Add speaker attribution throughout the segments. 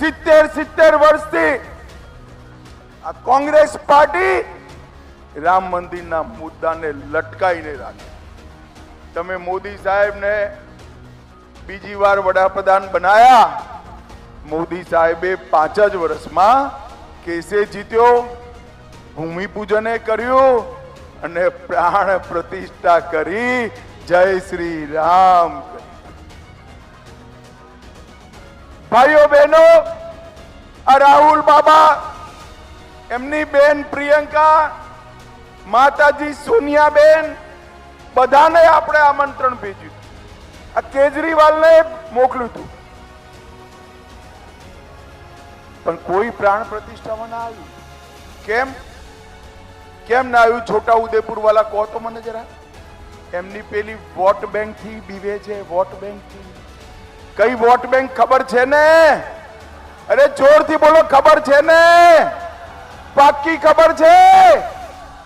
Speaker 1: સિત્તેર સિત્તેર વર્ષથી આ કોંગ્રેસ પાર્ટી રામ મંદિરના મુદ્દાને લટકાઈને રાખે તમે મોદી સાહેબને બીજી વાર વડાપ્રધાન બનાયા, મોદી સાહેબે પાંચ જ વર્ષમાં કેસે જીત્યો, ભૂમિપૂજને કર્યું અને પ્રાણ પ્રતિષ્ઠા કરી જય શ્રી રામ કરી. ભાઈઓ બહેનો, આ રાહુલ બાબા, એમની બેન પ્રિયંકા, માતાજી સોનિયા બેન બધાને આપણે આમંત્રણ ભેજ્યું. આ કેજરીવાલને મોકલ્યું હતું. પણ કોઈ પ્રાણ પ્રતિષ્ઠામાં ના આવ્યું. કેમ? કેમ ના આવ્યું? છોટા ઉદેપુર વાળા કહો તો મને જરા. એમની પેલી વોટ બેંકથી બીવે છે, વોટ બેંકથી કઈ વોટ બેંક ખબર છે ને? અરે જોરથી બોલો, ખબર છે ને? પાકી ખબર છે?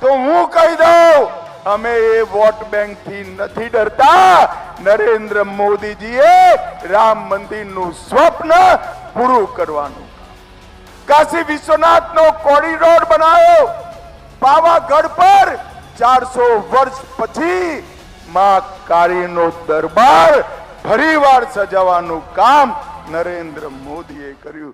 Speaker 1: તો હું કહી દઉં, અમે એ વોટ બેંકથી નથી ડરતા. નરેન્દ્ર મોદીજીએ રામ મંદિરનું સ્વપ્ન પૂરું કરવાનું. કાશી વિશ્વનાથ નો કોરિડોર બનાવ્યો. પાવાગઢ પર ચારસો વર્ષ પછી માં કાળીનો દરબાર ફરીવાર સજાવવાનું કામ નરેન્દ્ર મોદીએ કર્યું.